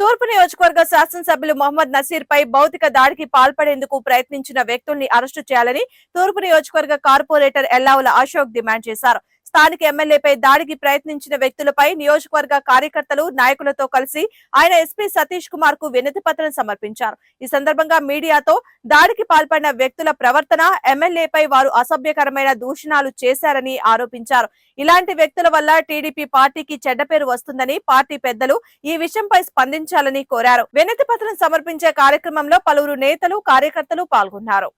తూర్పు నియోజకవర్గ శాసనసభ్యులు మొహమ్మద్ నసీర్ పై భౌతిక దాడికి పాల్పడేందుకు ప్రయత్నించిన వ్యక్తుల్ని అరెస్టు చేయాలని తూర్పు నియోజకవర్గ కార్పొరేటర్ ఎల్లావుల అశోక్ డిమాండ్ చేశారు. స్థానిక ఎమ్మెల్యేపై దాడికి ప్రయత్నించిన వ్యక్తులపై నియోజకవర్గ కార్యకర్తలు నాయకులతో కలిసి ఆయన ఎస్పీ సతీష్ కుమార్కు వినతి పత్రం సమర్పించారు. ఈ సందర్భంగా మీడియాతో దాడికి పాల్పడిన వ్యక్తుల ప్రవర్తన ఎమ్మెల్యేపై వారు అసభ్యకరమైన దూషణాలు చేశారని ఆరోపించారు. ఇలాంటి వ్యక్తుల వల్ల టీడీపీ పార్టీకి చెడ్డ పేరు వస్తుందని పార్టీ పెద్దలు ఈ విషయంపై స్పందించాలని కోరారు. వినతి పత్రం సమర్పించే కార్యక్రమంలో పలువురు నేతలు కార్యకర్తలు పాల్గొన్నారు.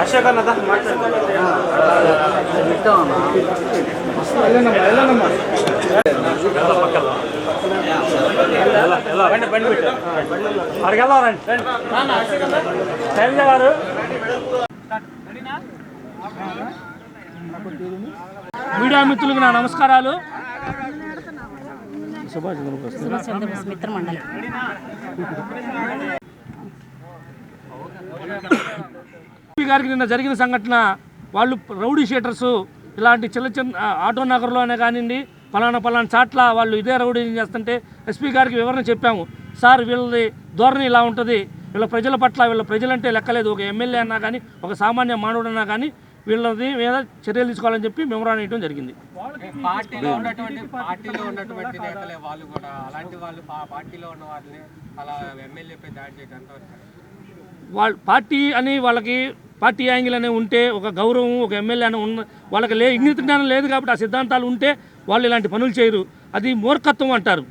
అశోక్ అన్నదా బండి బండి పెట్టు శైలజ గారు మీడియా మిత్రులకు నా నమస్కారాలు. సుభాష్ సుభాష్ చంద్రబోస్ మిత్ర మండలి గారికి నిన్న జరిగిన సంఘటన వాళ్ళు రౌడీ షీటర్స్ ఇలాంటి చిన్న చిన్న ఆటో నగర్లోనే కానివ్వండి పలానా పలానా చాట్ల వాళ్ళు ఇదే రౌడీ చేస్తుంటే ఎస్పీ గారికి వివరణ చెప్పాము. సార్ వీళ్ళది ధోరణి ఇలా ఉంటుంది. వీళ్ళ ప్రజల పట్ల వీళ్ళ ప్రజలంటే లెక్కలేదు. ఒక ఎమ్మెల్యే అన్నా కానీ ఒక సామాన్య మానవుడు అన్నా కానీ వీళ్ళది మీద చర్యలు తీసుకోవాలని చెప్పి మెమరాన్ ఇవ్వడం జరిగింది. పార్టీలో ఉన్నటువంటి పార్టీలో ఉన్నటువంటి నేతలే వాళ్ళు కూడా అలాంటి వాళ్ళు పా- పార్టీలో ఉన్న వాళ్ళని అలా ఎమ్మెల్యేపై దాడి చేయడం ఎంతవరకు కరెక్ట్? వాళ్ళ పార్టీ అని వాళ్ళకి పార్టీ యాంగిల్ అనే ఉంటే ఒక గౌరవం ఒక ఎమ్మెల్యే అని ఉన్న వాళ్ళకి లే ఇంగిత జ్ఞానం లేదు కాబట్టి ఆ సిద్ధాంతాలు ఉంటే వాళ్ళు ఇలాంటి పనులు చేయరు. అది మూర్ఖత్వం అంటారు.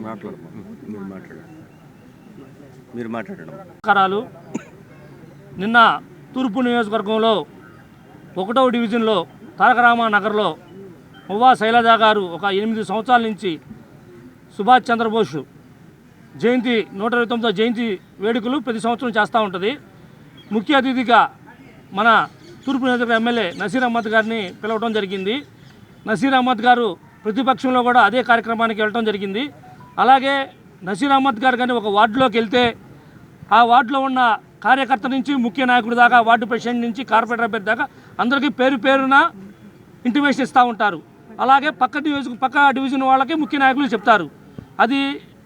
మాట్లాడు మీరు మాట్లాడండి. మీరు మాట్లాడండి. నమస్కారాలు నిన్న తూర్పు నియోజకవర్గంలో ఒకటవ డివిజన్లో తారకరామ నగర్లో మువ్వా శైలజ గారు ఒక ఎనిమిది సంవత్సరాల నుంచి సుభాష్ చంద్రబోస్ జయంతి నూట ఇరవై తొమ్మిదో జయంతి వేడుకలు ప్రతి సంవత్సరం చేస్తూ ఉంటుంది. ముఖ్య అతిథిగా మన తూర్పు నియోజకవర్గ ఎమ్మెల్యే నసీర్ అహ్మద్ గారిని పిలవడం జరిగింది. నసీర్ అహ్మద్ గారు ప్రతిపక్షంలో కూడా అదే కార్యక్రమానికి వెళ్ళడం జరిగింది. అలాగే నసీర్ అహ్మద్ గారు కానీ ఒక వార్డులోకి వెళ్తే ఆ వార్డులో ఉన్న కార్యకర్త నుంచి ముఖ్య నాయకుడి దాకా వార్డు ప్రెసిడెంట్ నుంచి కార్పొరేటర్ అభ్యర్థి దాకా అందరికీ పేరు పేరున ఇంటిమేషన్ ఇస్తూ ఉంటారు. అలాగే పక్క డివిజన్ పక్క డివిజన్ వాళ్ళకి ముఖ్య నాయకులు చెప్తారు. అది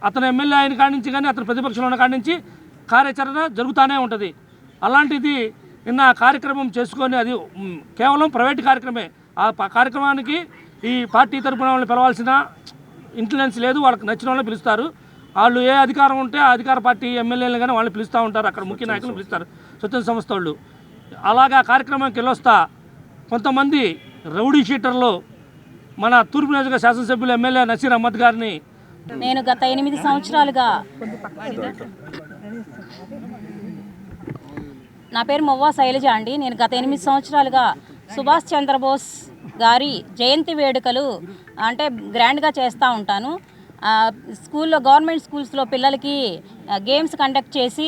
అతను ఎమ్మెల్యే అయిన కాడి నుంచి కానీ అతను ప్రతిపక్షంలో ఉన్న కాడి నుంచి కార్యాచరణ జరుగుతూనే ఉంటుంది. అలాంటిది నిన్న కార్యక్రమం చేసుకొని అది కేవలం ప్రైవేట్ కార్యక్రమే. ఆ కార్యక్రమానికి ఈ పార్టీ తరపున వాళ్ళని పిలవాల్సిన ఇన్ఫ్లుయెన్స్ లేదు వాళ్ళకి నచ్చిన వాళ్ళని పిలుస్తారు. వాళ్ళు ఏ అధికారం ఉంటే ఆ అధికార పార్టీ ఎమ్మెల్యేలు కానీ వాళ్ళని పిలుస్తూ ఉంటారు. అక్కడ ముఖ్య నాయకులు పిలుస్తారు. స్వచ్ఛంద సంస్థ వాళ్ళు. అలాగా కార్యక్రమానికి వెళ్ళొస్తా. కొంతమంది రౌడీ షీటర్లు మన తూర్పు నియోజక శాసనసభ్యులు ఎమ్మెల్యే నసీర్ అహ్మద్ గారిని నేను గత ఎనిమిది సంవత్సరాలుగా నా పేరు మొవ్వా శైలజ అండి. నేను గత ఎనిమిది సంవత్సరాలుగా సుభాష్ చంద్రబోస్ గారి జయంతి వేడుకలు అంటే గ్రాండ్గా చేస్తూ ఉంటాను. స్కూల్లో గవర్నమెంట్ స్కూల్స్లో పిల్లలకి గేమ్స్ కండక్ట్ చేసి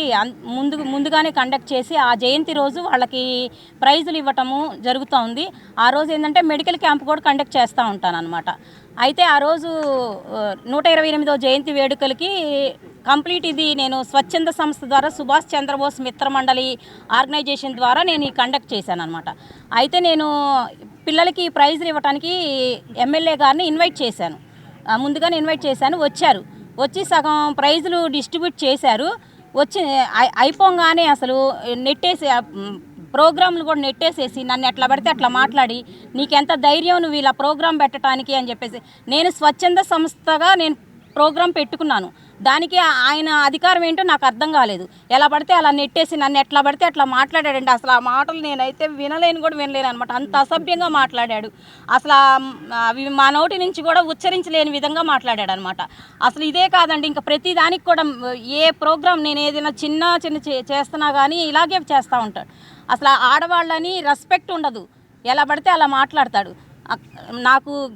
ముందు ముందుగానే కండక్ట్ చేసి ఆ జయంతి రోజు వాళ్ళకి ప్రైజులు ఇవ్వటము జరుగుతూ ఉంది. ఆ రోజు ఏంటంటే మెడికల్ క్యాంప్ కూడా కండక్ట్ చేస్తూ ఉంటాను అనమాట అయితే ఆ రోజు నూట ఇరవై ఎనిమిదో జయంతి వేడుకలకి కంప్లీట్ ఇది నేను స్వచ్ఛంద సంస్థ ద్వారా సుభాష్ చంద్రబోస్ మిత్ర మండలి ఆర్గనైజేషన్ ద్వారా నేను ఈ కండక్ట్ చేశాను అనమాట అయితే నేను పిల్లలకి ప్రైజులు ఇవ్వడానికి ఎమ్మెల్యే గారిని ఇన్వైట్ చేశాను. ముందుగానే ఇన్వైట్ చేశాను. వచ్చారు. వచ్చి సగం ప్రైజులు డిస్ట్రిబ్యూట్ చేశారు. వచ్చి అయిపోగానే అసలు నెట్టేసి ప్రోగ్రాంలు కూడా నెట్టేసేసి నన్ను ఎట్లా పడితే అట్లా మాట్లాడి నీకెంత ధైర్యం నువ్వు ఇలా ప్రోగ్రాం పెట్టడానికి అని చెప్పేసి నేను స్వచ్ఛంద సంస్థగా నేను ప్రోగ్రాం పెట్టుకున్నాను. దానికి ఆయన అధికారం ఏంటో నాకు అర్థం కాలేదు. ఎలా పడితే అలా నెట్టేసి నన్ను ఎట్లా పడితే అట్లా మాట్లాడాడండి. అసలు ఆ మాటలు నేనైతే వినలేను కూడా వినలేను అనమాట అంత అసభ్యంగా మాట్లాడాడు. అసలు అవి మా నోటి నుంచి కూడా ఉచ్చరించలేని విధంగా మాట్లాడాడు అనమాట అసలు ఇదే కాదండి ఇంకా ప్రతి దానికి కూడా ఏ ప్రోగ్రాం నేను ఏదైనా చిన్న చిన్న చే- చేస్తున్నా కానీ ఇలాగే చేస్తూ ఉంటాడు. అసలు ఆడవాళ్ళని రెస్పెక్ట్ ఉండదు. ఎలా పడితే అలా మాట్లాడతాడు. నాకు